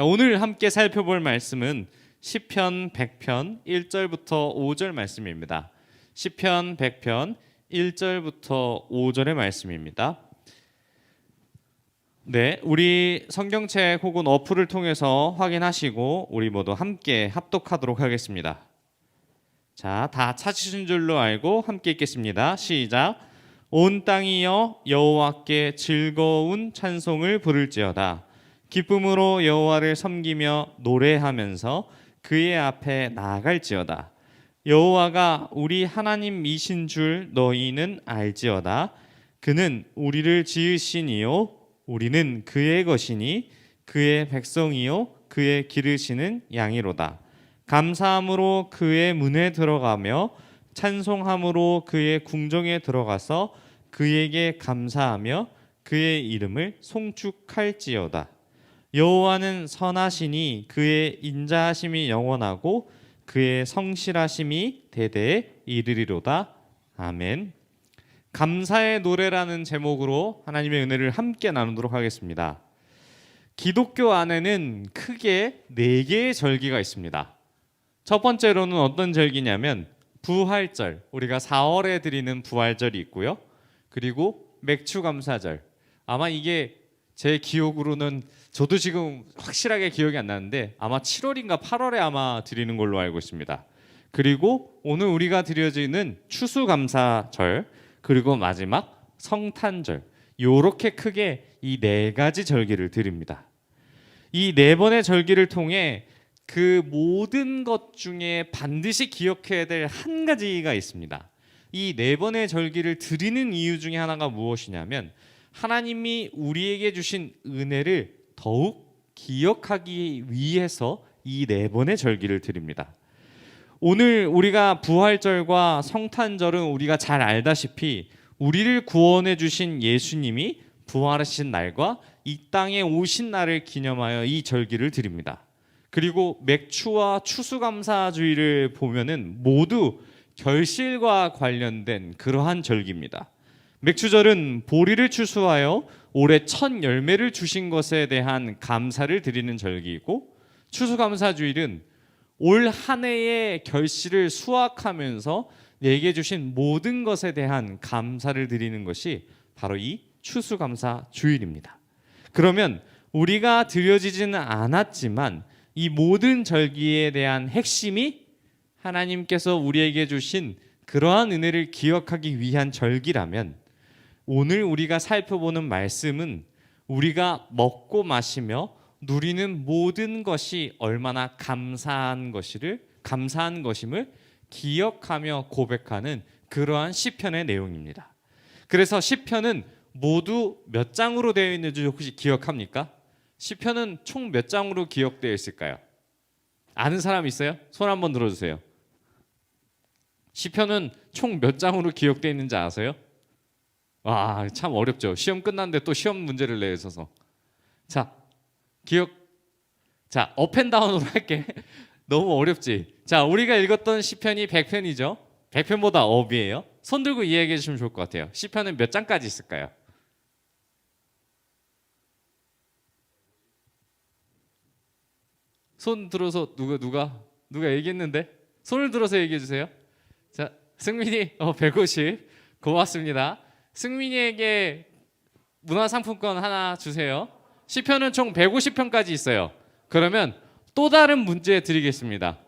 자, 오늘 함께 살펴볼 말씀은 시편 100편 1절부터 5절 말씀입니다. 시편 100편 1절부터 5절의 말씀입니다. 네, 우리 성경책 혹은 어플을 통해서 확인하시고 우리 모두 함께 합독하도록 하겠습니다. 자, 다 찾으신 줄로 알고 함께 읽겠습니다. 시작. 온 땅이여 여호와께 즐거운 찬송을 부를지어다. 기쁨으로 여호와를 섬기며 노래하면서 그의 앞에 나아갈지어다. 여호와가 우리 하나님이신 줄 너희는 알지어다. 그는 우리를 지으시니요 우리는 그의 것이니 그의 백성이요 그의 기르시는 양이로다. 감사함으로 그의 문에 들어가며 찬송함으로 그의 궁정에 들어가서 그에게 감사하며 그의 이름을 송축할지어다. 여호와는 선하시니 그의 인자하심이 영원하고 그의 성실하심이 대대에 이르리로다. 아멘. 감사의 노래라는 제목으로 하나님의 은혜를 함께 나누도록 하겠습니다. 기독교 안에는 크게 네 개의 절기가 있습니다. 첫 번째로는 어떤 절기냐면 부활절, 우리가 4월에 드리는 부활절이 있고요. 그리고 맥추감사절. 아마 이게 제 기억으로는 저도 지금 확실하게 기억이 안 나는데 아마 7월인가 8월에 아마 드리는 걸로 알고 있습니다. 그리고 오늘 우리가 드려지는 추수감사절 그리고 마지막 성탄절 요렇게 크게 이 네 가지 절기를 드립니다. 이 네 번의 절기를 통해 그 모든 것 중에 반드시 기억해야 될 한 가지가 있습니다. 이 네 번의 절기를 드리는 이유 중에 하나가 무엇이냐면 하나님이 우리에게 주신 은혜를 더욱 기억하기 위해서 이 네 번의 절기를 드립니다. 오늘 우리가 부활절과 성탄절은 우리가 잘 알다시피 우리를 구원해 주신 예수님이 부활하신 날과 이 땅에 오신 날을 기념하여 이 절기를 드립니다. 그리고 맥추와 추수감사주의를 보면은 모두 결실과 관련된 그러한 절기입니다. 맥추절은 보리를 추수하여 올해 첫 열매를 주신 것에 대한 감사를 드리는 절기이고 추수감사주일은 올 한 해의 결실을 수확하면서 내게 주신 모든 것에 대한 감사를 드리는 것이 바로 이 추수감사 주일입니다. 그러면 우리가 드려지지는 않았지만 이 모든 절기에 대한 핵심이 하나님께서 우리에게 주신 그러한 은혜를 기억하기 위한 절기라면 오늘 우리가 살펴보는 말씀은 우리가 먹고 마시며 누리는 모든 것이 얼마나 감사한 것이를 감사한 것임을 기억하며 고백하는 그러한 시편의 내용입니다. 그래서 시편은 모두 몇 장으로 되어 있는지 혹시 기억합니까? 시편은 총 몇 장으로 기억되어 있을까요? 아는 사람 있어요? 손 한번 들어주세요. 시편은 총 몇 장으로 기억되어 있는지 아세요? 와, 참 어렵죠. 시험 끝났는데 또 시험 문제를 내셔서. 자, 기억. 자, 업앤다운으로 할게. 너무 어렵지. 자, 우리가 읽었던 시편이 100편이죠. 100편보다 업이에요. 손 들고 이야기해 주시면 좋을 것 같아요. 시편은 몇 장까지 있을까요? 손 들어서 누가 누가 누가 얘기했는데 손을 들어서 얘기해 주세요. 자, 승민이 어 150. 고맙습니다. 승민이에게 문화상품권 하나 주세요. 시편은 총 150편까지 있어요. 그러면 또 다른 문제 드리겠습니다.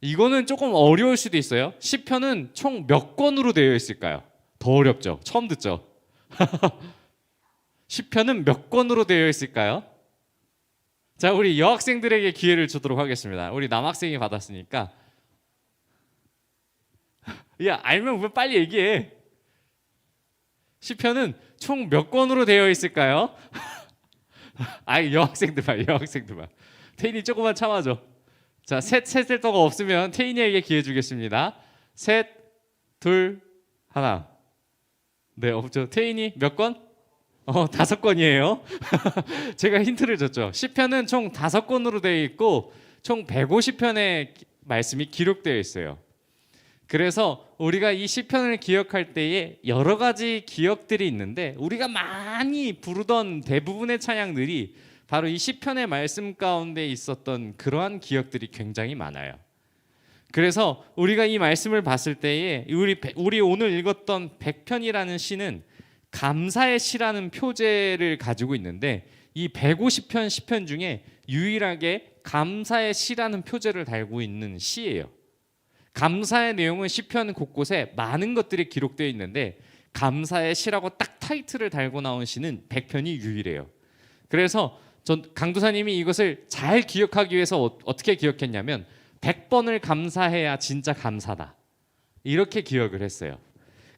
이거는 조금 어려울 수도 있어요. 시편은 총 몇 권으로 되어 있을까요? 더 어렵죠. 처음 듣죠. 시편은 몇 권으로 되어 있을까요? 자, 우리 여학생들에게 기회를 주도록 하겠습니다. 우리 남학생이 받았으니까. 야, 알면 왜 빨리 얘기해? 시편은 총 몇 권으로 되어 있을까요? 아이 여학생들 봐, 여학생들 봐. 태인이 조금만 참아줘. 자, 셋, 셋을 떠가 없으면 태인이에게 기회 주겠습니다. 셋, 둘, 하나. 네, 없죠. 태인이 몇 권? 어, 다섯 권이에요. 제가 힌트를 줬죠. 시편은 총 다섯 권으로 되어 있고 총 150편의 말씀이 기록되어 있어요. 그래서 우리가 이 시편을 기억할 때에 여러 가지 기억들이 있는데 우리가 많이 부르던 대부분의 찬양들이 바로 이 시편의 말씀 가운데 있었던 그러한 기억들이 굉장히 많아요. 그래서 우리가 이 말씀을 봤을 때에 우리 배- 우리 오늘 읽었던 백편이라는 시는 감사의 시라는 표제를 가지고 있는데 이 150편 시편 중에 유일하게 감사의 시라는 표제를 달고 있는 시예요. 감사의 내용은 시편 곳곳에 많은 것들이 기록되어 있는데 감사의 시라고 딱 타이틀을 달고 나온 시는 100편이 유일해요. 그래서 전 강도사님이 이것을 잘 기억하기 위해서 어, 어떻게 기억했냐면 100번을 감사해야 진짜 감사다. 이렇게 기억을 했어요.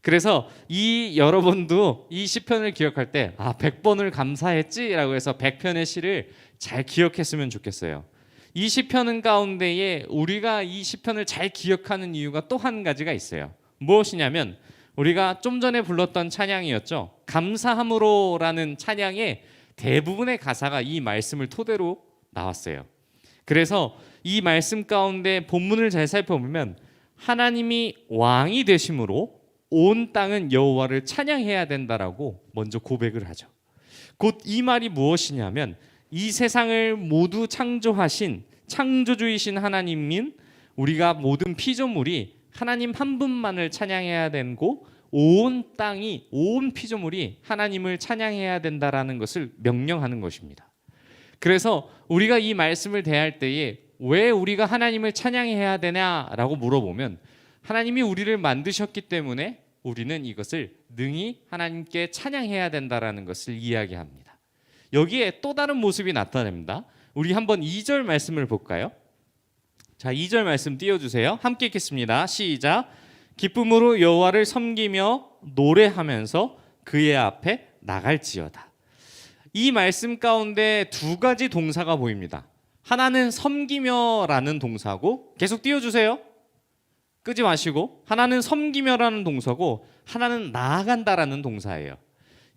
그래서 이 여러분도 이 시편을 기억할 때 아, 100번을 감사했지라고 해서 100편의 시를 잘 기억했으면 좋겠어요. 이 시편은 가운데에 우리가 이 시편을 잘 기억하는 이유가 또 한 가지가 있어요. 무엇이냐면 우리가 좀 전에 불렀던 찬양이었죠. 감사함으로라는 찬양의 대부분의 가사가 이 말씀을 토대로 나왔어요. 그래서 이 말씀 가운데 본문을 잘 살펴보면 하나님이 왕이 되심으로 온 땅은 여호와를 찬양해야 된다라고 먼저 고백을 하죠. 곧 이 말이 무엇이냐면 이 세상을 모두 창조하신 창조주이신 하나님인 우리가 모든 피조물이 하나님 한 분만을 찬양해야 되고 온 땅이 온 피조물이 하나님을 찬양해야 된다라는 것을 명령하는 것입니다. 그래서 우리가 이 말씀을 대할 때에 왜 우리가 하나님을 찬양해야 되냐라고 물어보면 하나님이 우리를 만드셨기 때문에 우리는 이것을 능히 하나님께 찬양해야 된다라는 것을 이야기합니다. 여기에 또 다른 모습이 나타납니다. 우리 한번 2절 말씀을 볼까요? 자, 2절 말씀 띄워 주세요. 함께 읽겠습니다. 시작. 기쁨으로 여호와를 섬기며 노래하면서 그의 앞에 나갈지어다. 이 말씀 가운데 두 가지 동사가 보입니다. 하나는 섬기며라는 동사고 계속 띄워 주세요. 끄지 마시고 하나는 섬기며라는 동사고 하나는 나아간다라는 동사예요.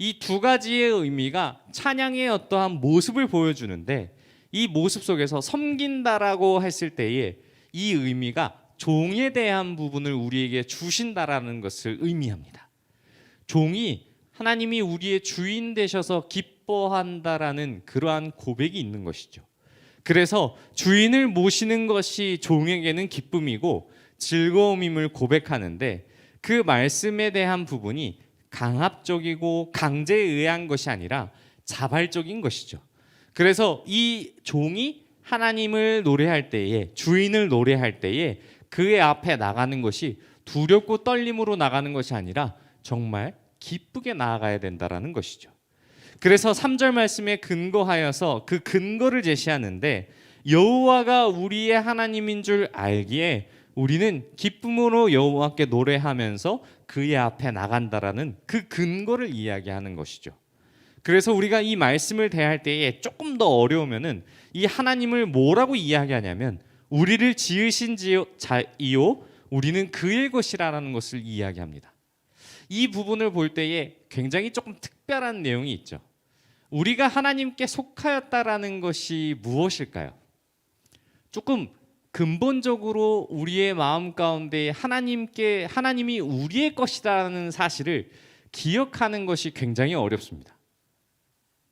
이 두 가지의 의미가 찬양의 어떠한 모습을 보여주는데 이 모습 속에서 섬긴다라고 했을 때에 이 의미가 종에 대한 부분을 우리에게 주신다라는 것을 의미합니다. 종이 하나님이 우리의 주인 되셔서 기뻐한다라는 그러한 고백이 있는 것이죠. 그래서 주인을 모시는 것이 종에게는 기쁨이고 즐거움임을 고백하는데 그 말씀에 대한 부분이 강압적이고 강제에 의한 것이 아니라 자발적인 것이죠. 그래서 이 종이 하나님을 노래할 때에 주인을 노래할 때에 그의 앞에 나가는 것이 두렵고 떨림으로 나가는 것이 아니라 정말 기쁘게 나아가야 된다라는 것이죠. 그래서 3절 말씀에 근거하여서 그 근거를 제시하는데 여호와가 우리의 하나님인 줄 알기에 우리는 기쁨으로 여호와께 노래하면서 그의 앞에 나간다라는 그 근거를 이야기하는 것이죠. 그래서 우리가 이 말씀을 대할 때에 조금 더 어려우면은 이 하나님을 뭐라고 이야기하냐면 우리를 지으신 자이요 우리는 그의 것이라는 것을 이야기합니다. 이 부분을 볼 때에 굉장히 조금 특별한 내용이 있죠. 우리가 하나님께 속하였다라는 것이 무엇일까요? 조금 근본적으로 우리의 마음 가운데 하나님께 하나님이 우리의 것이라는 사실을 기억하는 것이 굉장히 어렵습니다.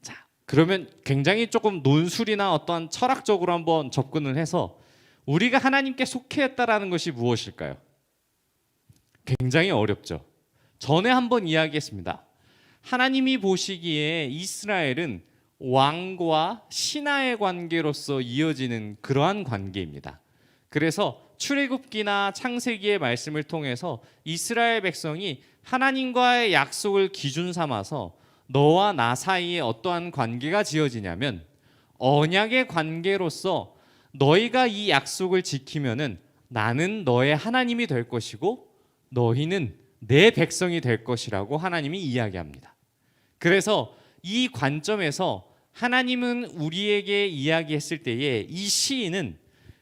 자, 그러면 굉장히 조금 논술이나 어떠한 철학적으로 한번 접근을 해서 우리가 하나님께 속해했다라는 것이 무엇일까요? 굉장히 어렵죠. 전에 한번 이야기했습니다. 하나님이 보시기에 이스라엘은 왕과 신하의 관계로서 이어지는 그러한 관계입니다. 그래서 출애굽기나 창세기의 말씀을 통해서 이스라엘 백성이 하나님과의 약속을 기준 삼아서 너와 나 사이에 어떠한 관계가 지어지냐면 언약의 관계로서 너희가 이 약속을 지키면은 나는 너의 하나님이 될 것이고 너희는 내 백성이 될 것이라고 하나님이 이야기합니다. 그래서 이 관점에서 하나님은 우리에게 이야기했을 때에 이 시인은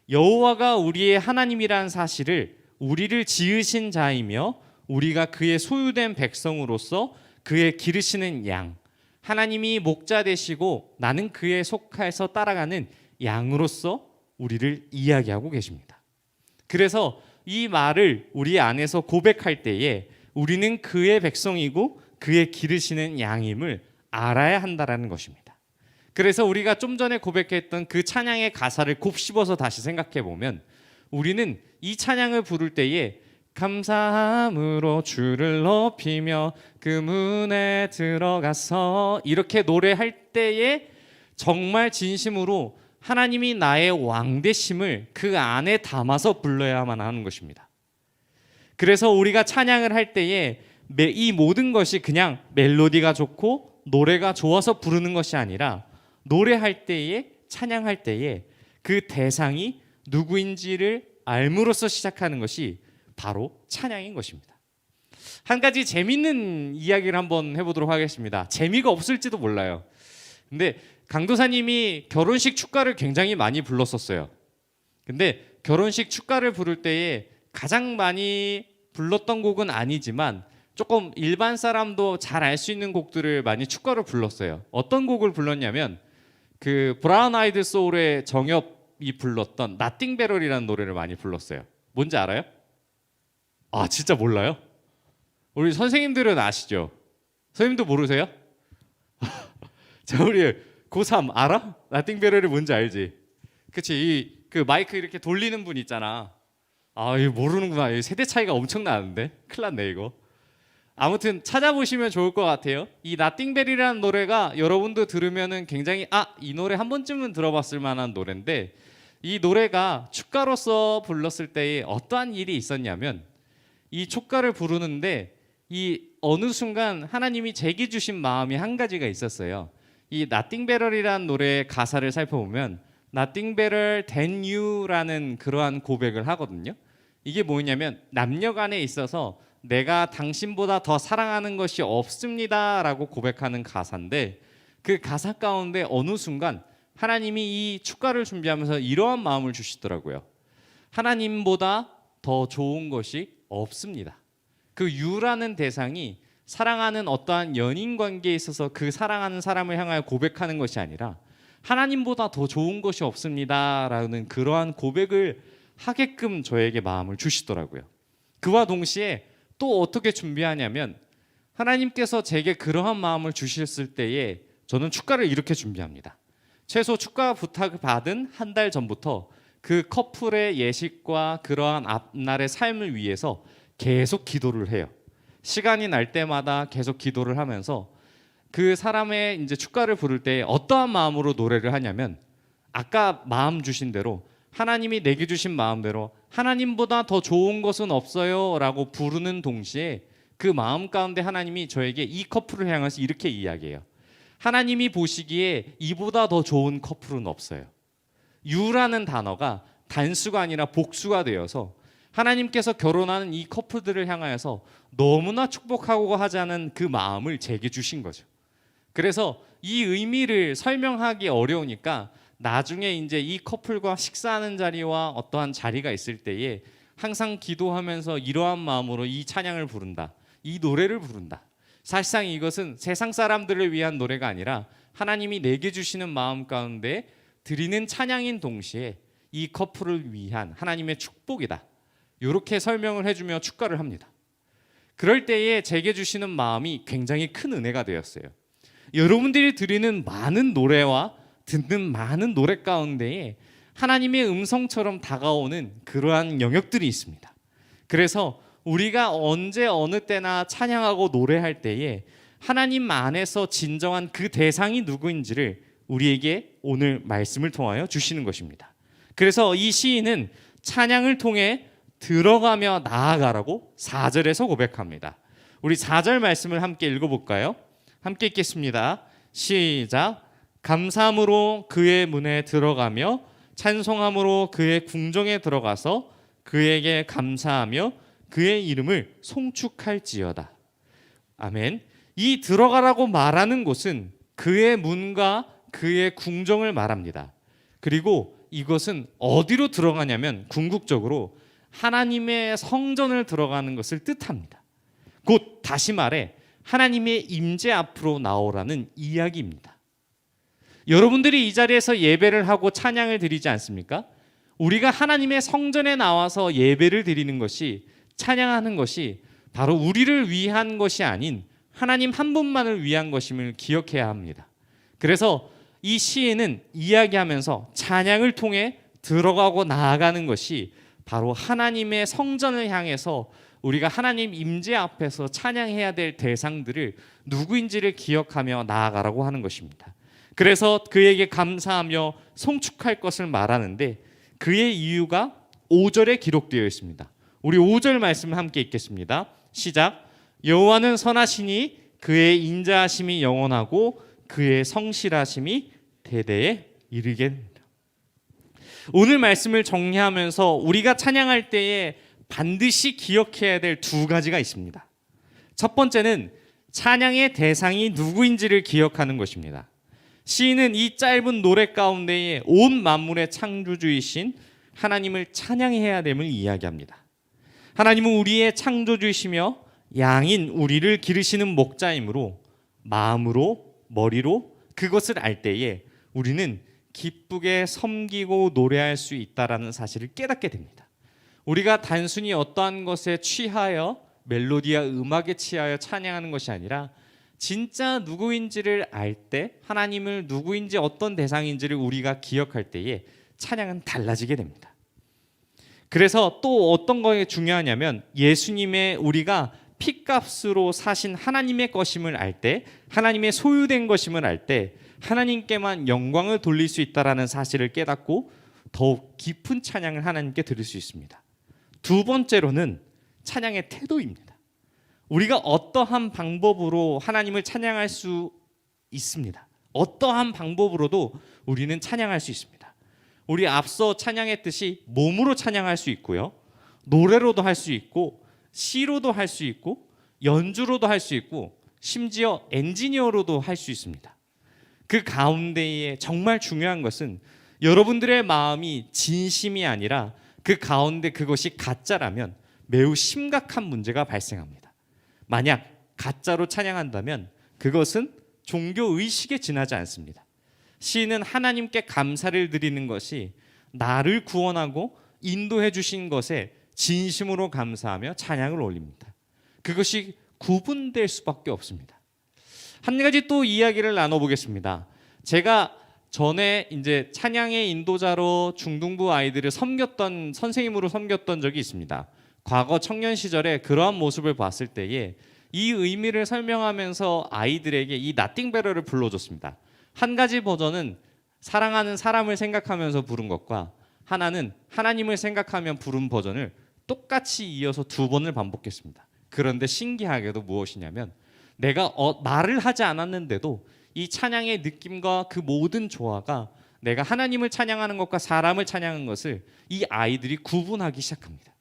여호와가 우리의 하나님이라는 사실을 우리를 지으신 자이며 우리가 그의 소유된 백성으로서 그의 기르시는 양 하나님이 목자 되시고 나는 그에 속해서 따라가는 양으로서 우리를 이야기하고 계십니다. 그래서 이 말을 우리 안에서 고백할 때에 우리는 그의 백성이고 그의 기르시는 양임을 알아야 한다라는 것입니다. 그래서 우리가 좀 전에 고백했던 그 찬양의 가사를 곱씹어서 다시 생각해 보면 우리는 이 찬양을 부를 때에 감사함으로 주를 높이며 그 문에 들어가서 이렇게 노래할 때에 정말 진심으로 하나님이 나의 왕 되심을 그 안에 담아서 불러야만 하는 것입니다. 그래서 우리가 찬양을 할 때에 매- 이 모든 것이 그냥 멜로디가 좋고 노래가 좋아서 부르는 것이 아니라 노래할 때에 찬양할 때에 그 대상이 누구인지를 알므로써 시작하는 것이 바로 찬양인 것입니다. 한 가지 재밌는 이야기를 한번 해보도록 하겠습니다. 재미가 없을지도 몰라요. 근데 강도사님이 결혼식 축가를 굉장히 많이 불렀었어요. 근데 결혼식 축가를 부를 때에 가장 많이 불렀던 곡은 아니지만 조금 일반 사람도 잘 알 수 있는 곡들을 많이 축가로 불렀어요. 어떤 곡을 불렀냐면 그 브라운 아이드 소울의 정엽이 불렀던 나띵 베럴이라는 노래를 많이 불렀어요. 뭔지 알아요? 아 진짜 몰라요? 우리 선생님들은 아시죠? 선생님도 모르세요? 자 우리 고3 알아? 나띵 베럴이 뭔지 알지? 그치 이 그 마이크 이렇게 돌리는 분 있잖아 아 이거 모르는구나 이 세대 차이가 엄청 나는데 큰일 났네 이거 아무튼 찾아보시면 좋을 것 같아요 이 나띵벨이라는 노래가 여러분도 들으면은 굉장히 아 이 노래 한 번쯤은 들어봤을 만한 노래인데 이 노래가 축가로서 불렀을 때에 어떠한 일이 있었냐면 이 축가를 부르는데 이 어느 순간 하나님이 제게 주신 마음이 한 가지가 있었어요. 이 Better이라는 노래의 가사를 살펴보면 Than You라는 그러한 고백을 하거든요. 이게 뭐냐면 남녀간에 있어서 내가 당신보다 더 사랑하는 것이 없습니다라고 고백하는 가사인데 그 가사 가운데 어느 순간 하나님이 이 축가를 준비하면서 이러한 마음을 주시더라고요. 하나님보다 더 좋은 것이 없습니다. 그 유라는 대상이 사랑하는 어떠한 연인 관계에 있어서 그 사랑하는 사람을 향하여 고백하는 것이 아니라 하나님보다 더 좋은 것이 없습니다라는 그러한 고백을 하게끔 저에게 마음을 주시더라고요. 그와 동시에 또 어떻게 준비하냐면 하나님께서 제게 그러한 마음을 주셨을 때에 저는 축가를 이렇게 준비합니다. 최소 축가 부탁을 받은 한 달 전부터 그 커플의 예식과 그러한 앞날의 삶을 위해서 계속 기도를 해요. 시간이 날 때마다 계속 기도를 하면서 그 사람의 이제 축가를 부를 때 어떠한 마음으로 노래를 하냐면 아까 마음 주신 대로 하나님이 내게 주신 마음대로 하나님보다 더 좋은 것은 없어요라고 부르는 동시에 그 마음 가운데 하나님이 저에게 이 커플을 향해서 이렇게 이야기해요. 하나님이 보시기에 이보다 더 좋은 커플은 없어요. 유라는 단어가 단수가 아니라 복수가 되어서 하나님께서 결혼하는 이 커플들을 향하여서 너무나 축복하고 하자는 그 마음을 제게 주신 거죠. 그래서 이 의미를 설명하기 어려우니까 나중에 이제 이 커플과 식사하는 자리와 어떠한 자리가 있을 때에 항상 기도하면서 이러한 마음으로 이 찬양을 부른다. 이 노래를 부른다. 사실상 이것은 세상 사람들을 위한 노래가 아니라 하나님이 내게 주시는 마음 가운데 드리는 찬양인 동시에 이 커플을 위한 하나님의 축복이다. 이렇게 설명을 해주며 축가를 합니다. 그럴 때에 제게 주시는 마음이 굉장히 큰 은혜가 되었어요. 여러분들이 드리는 많은 노래와 듣는 많은 노래 가운데에 하나님의 음성처럼 다가오는 그러한 영역들이 있습니다. 그래서 우리가 언제 어느 때나 찬양하고 노래할 때에 하나님 안에서 진정한 그 대상이 누구인지를 우리에게 오늘 말씀을 통하여 주시는 것입니다. 그래서 이 시인은 찬양을 통해 들어가며 나아가라고 4절에서 고백합니다. 우리 4절 말씀을 함께 읽어볼까요? 함께 읽겠습니다. 시작. 감사함으로 그의 문에 들어가며 찬송함으로 그의 궁정에 들어가서 그에게 감사하며 그의 이름을 송축할지어다. 아멘. 이 들어가라고 말하는 곳은 그의 문과 그의 궁정을 말합니다. 그리고 이것은 어디로 들어가냐면 궁극적으로 하나님의 성전을 들어가는 것을 뜻합니다. 곧 다시 말해 하나님의 임재 앞으로 나오라는 이야기입니다. 여러분들이 이 자리에서 예배를 하고 찬양을 드리지 않습니까? 우리가 하나님의 성전에 나와서 예배를 드리는 것이 찬양하는 것이 바로 우리를 위한 것이 아닌 하나님 한 분만을 위한 것임을 기억해야 합니다. 그래서 이 시인은 이야기하면서 찬양을 통해 들어가고 나아가는 것이 바로 하나님의 성전을 향해서 우리가 하나님 임재 앞에서 찬양해야 될 대상들을 누구인지를 기억하며 나아가라고 하는 것입니다. 그래서 그에게 감사하며 송축할 것을 말하는데 그의 이유가 5절에 기록되어 있습니다. 우리 5절 말씀 함께 읽겠습니다. 시작. 여호와는 선하시니 그의 인자하심이 영원하고 그의 성실하심이 대대에 이르게 됩니다. 오늘 말씀을 정리하면서 우리가 찬양할 때에 반드시 기억해야 될 두 가지가 있습니다. 첫 번째는 찬양의 대상이 누구인지를 기억하는 것입니다. 시인은 이 짧은 노래 가운데에 온 만물의 창조주이신 하나님을 찬양해야 됨을 이야기합니다. 하나님은 우리의 창조주이시며 양인 우리를 기르시는 목자이므로 마음으로 머리로 그것을 알 때에 우리는 기쁘게 섬기고 노래할 수 있다라는 사실을 깨닫게 됩니다. 우리가 단순히 어떠한 것에 취하여 멜로디와 음악에 취하여 찬양하는 것이 아니라 진짜 누구인지를 알 때 하나님을 누구인지 어떤 대상인지를 우리가 기억할 때에 찬양은 달라지게 됩니다. 그래서 또 어떤 거에 중요하냐면 예수님의 우리가 피값으로 사신 하나님의 것임을 알 때, 하나님의 소유된 것임을 알 때, 하나님께만 영광을 돌릴 수 있다라는 사실을 깨닫고 더욱 깊은 찬양을 하나님께 드릴 수 있습니다. 두 번째로는 찬양의 태도입니다. 우리가 어떠한 방법으로 하나님을 찬양할 수 있습니다. 어떠한 방법으로도 우리는 찬양할 수 있습니다. 우리 앞서 찬양했듯이 몸으로 찬양할 수 있고요. 노래로도 할 수 있고 시로도 할 수 있고 연주로도 할 수 있고 심지어 엔지니어로도 할 수 있습니다. 그 가운데에 정말 중요한 것은 여러분들의 마음이 진심이 아니라 그 가운데 그것이 가짜라면 매우 심각한 문제가 발생합니다. 만약 가짜로 찬양한다면 그것은 종교 의식에 지나지 않습니다. 시인은 하나님께 감사를 드리는 것이 나를 구원하고 인도해 주신 것에 진심으로 감사하며 찬양을 올립니다. 그것이 구분될 수밖에 없습니다. 한 가지 또 이야기를 나눠보겠습니다. 제가 전에 이제 찬양의 인도자로 중등부 아이들을 섬겼던 선생님으로 섬겼던 적이 있습니다. 과거 청년 시절에 그러한 모습을 봤을 때에 이 의미를 설명하면서 아이들에게 이 나띵 베러를 불러줬습니다. 한 가지 버전은 사랑하는 사람을 생각하면서 부른 것과 하나는 하나님을 생각하며 부른 버전을 똑같이 이어서 두 번을 반복했습니다. 그런데 신기하게도 무엇이냐면 내가 어, 말을 하지 않았는데도 이 찬양의 느낌과 그 모든 조화가 내가 하나님을 찬양하는 것과 사람을 찬양하는 것을 이 아이들이 구분하기 시작합니다.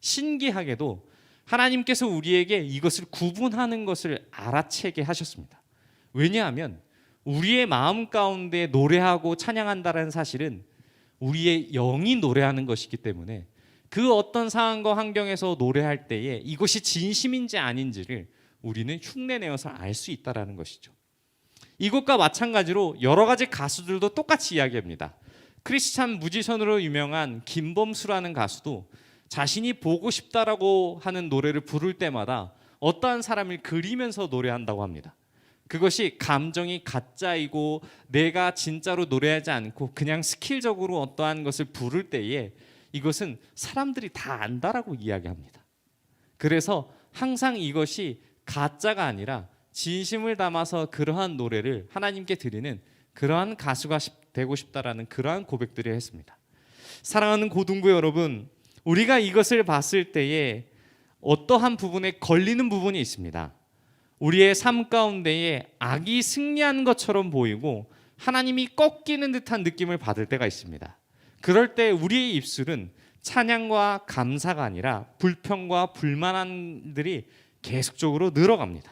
신기하게도 하나님께서 우리에게 이것을 구분하는 것을 알아채게 하셨습니다. 왜냐하면 우리의 마음 가운데 노래하고 찬양한다는 사실은 우리의 영이 노래하는 것이기 때문에 그 어떤 상황과 환경에서 노래할 때에 이것이 진심인지 아닌지를 우리는 흉내내어서 알 수 있다라는 것이죠. 이것과 마찬가지로 여러 가지 가수들도 똑같이 이야기합니다. 크리스찬 뮤지션으로 유명한 김범수라는 가수도 자신이 보고 싶다라고 하는 노래를 부를 때마다 어떠한 사람을 그리면서 노래한다고 합니다. 그것이 감정이 가짜이고 내가 진짜로 노래하지 않고 그냥 스킬적으로 어떠한 것을 부를 때에 이것은 사람들이 다 안다라고 이야기합니다. 그래서 항상 이것이 가짜가 아니라 진심을 담아서 그러한 노래를 하나님께 드리는 그러한 가수가 되고 싶다라는 그러한 고백들을 했습니다. 사랑하는 고등부 여러분, 우리가 이것을 봤을 때에 어떠한 부분에 걸리는 부분이 있습니다. 우리의 삶 가운데에 악이 승리한 것처럼 보이고 하나님이 꺾이는 듯한 느낌을 받을 때가 있습니다. 그럴 때 우리의 입술은 찬양과 감사가 아니라 불평과 불만함들이 계속적으로 늘어갑니다.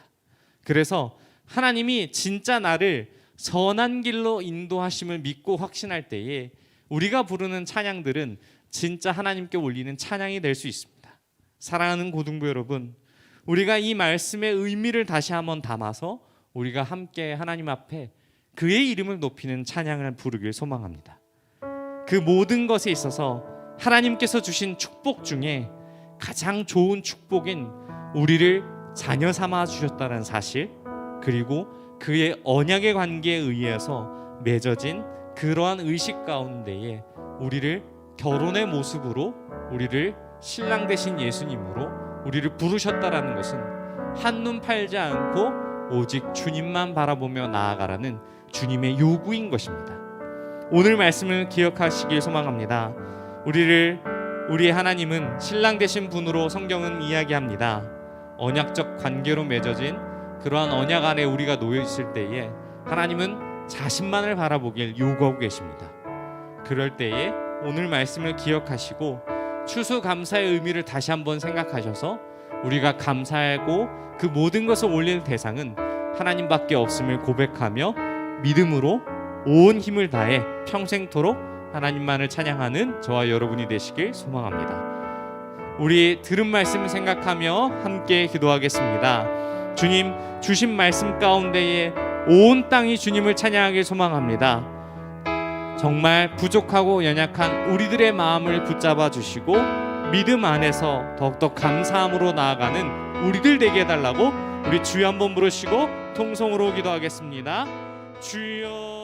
그래서 하나님이 진짜 나를 선한 길로 인도하심을 믿고 확신할 때에 우리가 부르는 찬양들은 진짜 하나님께 올리는 찬양이 될 수 있습니다. 사랑하는 고등부 여러분, 우리가 이 말씀의 의미를 다시 한번 담아서 우리가 함께 하나님 앞에 그의 이름을 높이는 찬양을 부르길 소망합니다. 그 모든 것에 있어서 하나님께서 주신 축복 중에 가장 좋은 축복인 우리를 자녀 삼아 주셨다는 사실 그리고 그의 언약의 관계에 의해서 맺어진 그러한 의식 가운데에 우리를 결혼의 모습으로 우리를 신랑 되신 예수님으로 우리를 부르셨다라는 것은 한눈 팔지 않고 오직 주님만 바라보며 나아가라는 주님의 요구인 것입니다. 오늘 말씀을 기억하시길 소망합니다. 우리를 우리 하나님은 신랑 되신 분으로 성경은 이야기합니다. 언약적 관계로 맺어진 그러한 언약 안에 우리가 놓여 있을 때에 하나님은 자신만을 바라보길 요구하고 계십니다. 그럴 때에 오늘 말씀을 기억하시고 추수감사의 의미를 다시 한번 생각하셔서 우리가 감사하고 그 모든 것을 올리는 대상은 하나님밖에 없음을 고백하며 믿음으로 온 힘을 다해 평생토록 하나님만을 찬양하는 저와 여러분이 되시길 소망합니다. 우리 들은 말씀 생각하며 함께 기도하겠습니다. 주님 주신 말씀 가운데에 온 땅이 주님을 찬양하길 소망합니다. 정말 부족하고 연약한 우리들의 마음을 붙잡아 주시고 믿음 안에서 더욱더 감사함으로 나아가는 우리들 되게 해달라고 우리 주여 한번 부르시고 통성으로 기도하겠습니다. 주여